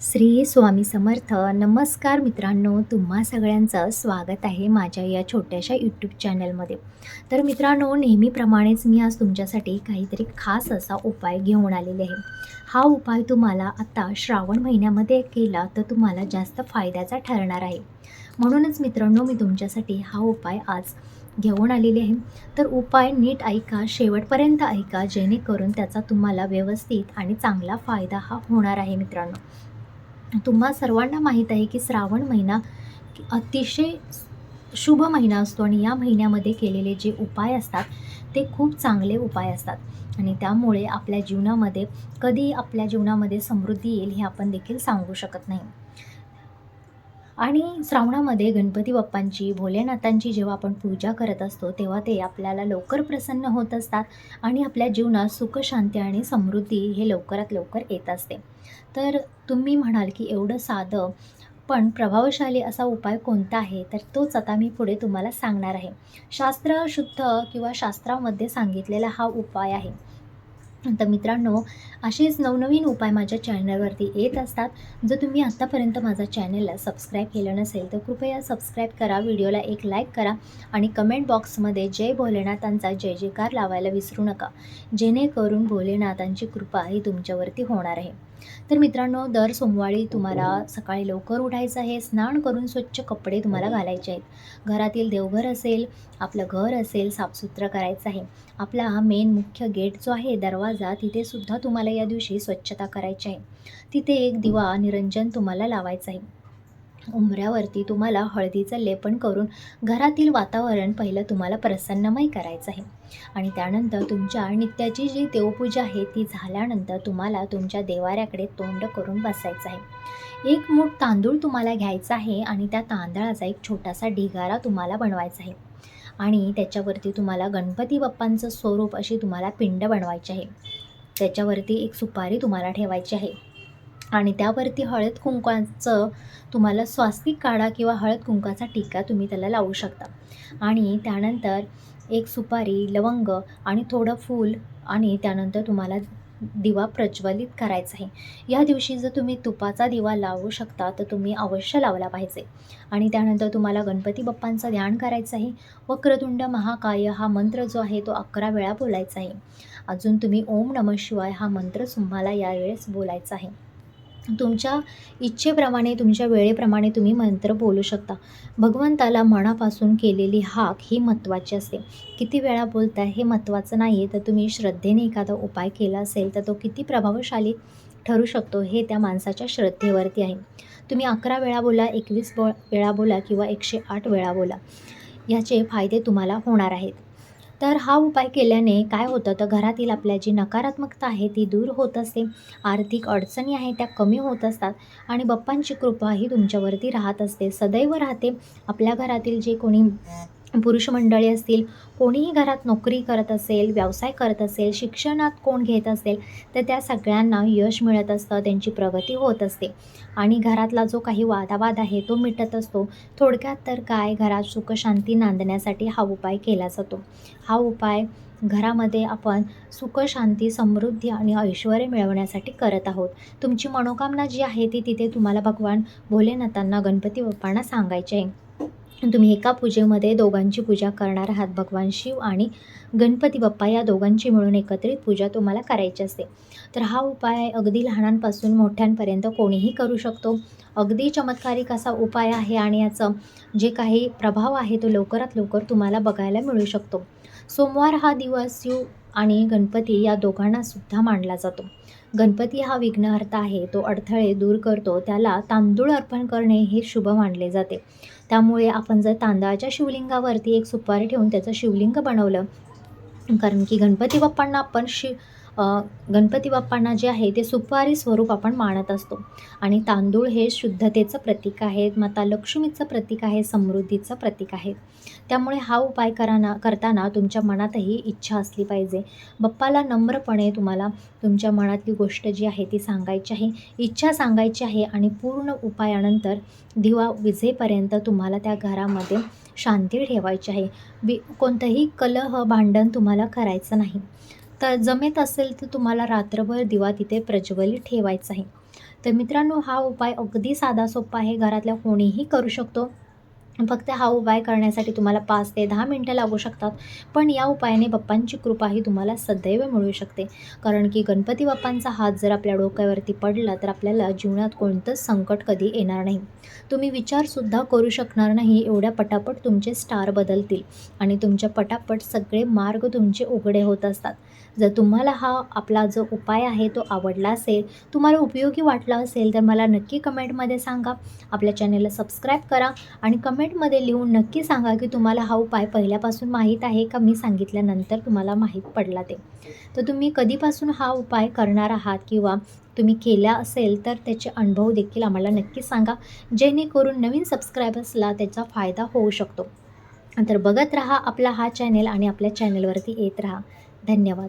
श्री स्वामी समर्थ. नमस्कार मित्रांनो तुम्हा सगळ्यांचं स्वागत आहे माझ्या या छोट्याशा यूट्यूब चॅनलमध्ये तर मित्रांनो नेहमीप्रमाणेच मी आज तुमच्यासाठी काहीतरी खास असा उपाय घेऊन आलेले आहे. हा उपाय तुम्हाला आता श्रावण महिन्यामध्ये केला तर तुम्हाला जास्त फायद्याचा ठरणार आहे. म्हणूनच मित्रांनो मी तुमच्यासाठी हा उपाय आज घेऊन आलेले आहे. तर उपाय नीट ऐका शेवटपर्यंत ऐका जेणेकरून त्याचा तुम्हाला व्यवस्थित आणि चांगला फायदा हा होणार आहे मित्रांनो. तुम्हा सर्वांना माहीत आहे की श्रावण महिना अतिशय शुभ महिना असतो आणि या महिन्यामध्ये केलेले जे उपाय असतात ते खूप चांगले उपाय असतात. आणि त्यामुळे आपल्या जीवनामध्ये कधी आपल्या जीवनामध्ये समृद्धी येईल हे आपण देखील सांगू शकत नाही. आणि श्रावणामध्ये गणपती बाप्पांची भोलेनाथांची जेव्हा आपण पूजा करत असतो तेव्हा ते आपल्याला लवकर प्रसन्न होत असतात आणि आपल्या जीवनात सुख शांती आणि समृद्धी हे लवकरात लवकर येत असते. तर तुम्ही म्हणाल की एवढं साधं पण प्रभावशाली असा उपाय कोणता आहे? तर तोच आता मी पुढे तुम्हाला सांगणार आहे. शास्त्र शुद्ध किंवा शास्त्रामध्ये सांगितलेला हा उपाय आहे. तर मित्रांनो असेच नवनवीन उपाय माझ्या चॅनलवरती येत असतात. जर तुम्ही आत्तापर्यंत माझ्या चॅनलला सबस्क्राईब केलं नसेल तर कृपया सबस्क्राईब करा व्हिडिओला एक लाईक करा आणि कमेंट बॉक्समध्ये जय भोलेनाथांचा जय जयकार लावायला विसरू नका. जेणेकरून भोलेनाथांची कृपा ही तुमच्यावरती होणार आहे. तर मित्रांनो दर सोमवारी तुम्हाला सकाळी लवकर उठायचं आहे. स्नान करून स्वच्छ कपडे तुम्हाला घालायचे आहेत. घरातील देवघर असेल आपलं घर असेल साफसुथरं करायचं आहे. आपला हा मेन मुख्य गेट जो आहे दरवाजा तिथे सुद्धा तुम्हाला या दिवशी स्वच्छता करायची आहे. तिथे एक दिवा निरंजन तुम्हाला लावायचं आहे. उंबऱ्यावरती तुम्हाला हळदीचं लेपन करून घरातील वातावरण पहिलं तुम्हाला प्रसन्नमय करायचं आहे. आणि त्यानंतर तुमच्या नित्याची जी देवपूजा आहे ती झाल्यानंतर तुम्हाला तुमच्या देवाऱ्याकडे तोंड करून बसायचं आहे. एक मूठ तांदूळ तुम्हाला घ्यायचा आहे आणि त्या तांदळाचा एक छोटासा ढिगारा तुम्हाला बनवायचा आहे. आणि त्याच्यावरती तुम्हाला गणपती बाप्पांचं स्वरूप अशी तुम्हाला पिंड बनवायची आहे. त्याच्यावरती एक सुपारी तुम्हाला ठेवायची आहे. आणि त्यावरती हळद कुंकवाचं तुम्हाला स्वास्तिक काढा किंवा हळद कुंकाचा टिका तुम्ही त्याला लावू शकता. आणि त्यानंतर एक सुपारी लवंग आणि थोडं फूल आणि त्यानंतर तुम्हाला दिवा प्रज्वलित करायचा आहे. या दिवशी जर तुम्ही तुपाचा दिवा लावू शकता तर तुम्ही अवश्य लावला पाहिजे. आणि त्यानंतर तुम्हाला गणपती बाप्पांचं ध्यान करायचं आहे. वक्रतुंड महाकाय हा मंत्र जो आहे तो अकरा वेळा बोलायचा आहे. अजून तुम्ही ओम नम शिवाय हा मंत्र तुम्हाला यावेळेस बोलायचा आहे. तुमच्या इच्छेप्रमाणे तुमच्या वेळेप्रमाणे तुम्ही मंत्र बोलू शकता. भगवंताला मनापासून केलेली हाक ही महत्त्वाची असते. किती वेळा बोलताय हे महत्त्वाचं नाही आहे तर तुम्ही श्रद्धेने एखादा उपाय केला असेल तर तो किती प्रभावशाली ठरू शकतो हे त्या माणसाच्या श्रद्धेवरती आहे. तुम्ही अकरा वेळा बोला एकवीस बो वेळा बोला किंवा एकशे आठ वेळा बोला. याचे फायदे तुम्हाला होणार आहेत. तर हा उपाय केल्याने काय होतं? तर घरातील आपल्या जी नकारात्मकता आहे ती दूर होत असते. आर्थिक अडचणी आहे त्या कमी होत असतात. आणि बाप्पांची कृपा ही तुमच्यावरती राहत असते. सदैव राहते. आपल्या घरातील जे कोणी पुरुष मंडळी असतील कोणीही घरात नोकरी करत असेल व्यवसाय करत असेल शिक्षणात कोण घेत असेल तर त्या सगळ्यांना यश मिळत असतं त्यांची प्रगती होत असते. आणि घरातला जो काही वादावाद आहे तो मिटत असतो. थोडक्यात तर काय घरात सुखशांती नांदण्यासाठी हा उपाय केला जातो. हा उपाय घरामध्ये आपण सुख शांती समृद्धी आणि ऐश्वर मिळवण्यासाठी करत आहोत. तुमची मनोकामना जी आहे ती तिथे तुम्हाला भगवान भोलेनाथांना गणपती बाप्पांना सांगायचे आहे. तुम्ही एका पूजेमध्ये दोघांची पूजा करणार आहात. भगवान शिव आणि गणपती बाप्पा या दोघांची मिळून एकत्रित पूजा तुम्हाला करायची असते. तर हा उपाय अगदी लहानांपासून मोठ्यांपर्यंत कोणीही करू शकतो. अगदी चमत्कारिक असा उपाय आहे आणि याचं जे काही प्रभाव आहे तो लवकरात लवकर तुम्हाला बघायला मिळू शकतो. सोमवार हा दिवस शिव आणि गणपती या दोघांना सुद्धा मानला जातो. गणपती हा विघ्नहर्ता आहे तो अडथळे दूर करतो त्याला तांदूळ अर्पण करणे हे शुभ मानले जाते. त्यामुळे आपण जर तांदळाच्या शिवलिंगावरती एक सुपारी ठेवून त्याचं शिवलिंग बनवलं कारण की गणपती बाप्पांना आपण शि गणपती बाप्पांना जे आहे ते सुपारी स्वरूप आपण मानत असतो. आणि तांदूळ हे शुद्धतेचं प्रतीक आहे माता लक्ष्मीचं प्रतीक आहे समृद्धीचं प्रतीक आहे. त्यामुळे हा उपाय कराना करताना तुमच्या मनातही इच्छा असली पाहिजे. बाप्पाला नम्रपणे तुम्हाला तुमच्या मनातली गोष्ट जी आहे ती सांगायची आहे इच्छा सांगायची आहे आणि पूर्ण उपायानंतर दिवा विजेपर्यंत तुम्हाला त्या घरामध्ये शांती ठेवायची आहे. बी कोणतंही कलह भांडण तुम्हाला करायचं नाही. तर जमेत असेल तर तुम्हाला रात्रभर दिवा तिथे प्रज्वलित ठेवायचा आहे. तर मित्रांनो हा उपाय अगदी साधा सोपा आहे. घरातल्या कोणीही करू शकतो. फक्त हा उपाय करण्यासाठी तुम्हाला पाच ते दहा मिनटं लागू शकतात. पण या उपायाने बाप्पांची कृपाही तुम्हाला सदैव मिळू शकते. कारण की गणपती बाप्पांचा हात जर आपल्या डोक्यावरती पडला तर आपल्याला जीवनात कोणतंच संकट कधी येणार नाही. तुम्ही विचारसुद्धा करू शकणार नाही एवढ्या पटापट तुमचे स्टार बदलतील. आणि तुमच्या पटापट सगळे मार्ग तुमचे उघडे होत असतात. जर तुम्हाला हा आपला जो उपाय आहे तो आवडला असेल तुम्हाला उपयोगी वाटला असेल तर मला नक्की कमेंटमध्ये सांगा. आपल्या चॅनलला सबस्क्राईब करा आणि कमेंटमध्ये लिहून नक्की सांगा की तुम्हाला हा उपाय पहिल्यापासून माहीत आहे का? मी सांगितल्यानंतर तुम्हाला माहीत पडला ते. तर तुम्ही कधीपासून हा उपाय करणार आहात किंवा तुम्ही केला असेल तर त्याचे अनुभव देखील आम्हाला नक्की सांगा. जेणेकरून नवीन सबस्क्रायबर्सला त्याचा फायदा होऊ शकतो. तर बघत राहा आपला हा चॅनेल आणि आपल्या चॅनेलवरती येत राहा. धन्यवाद.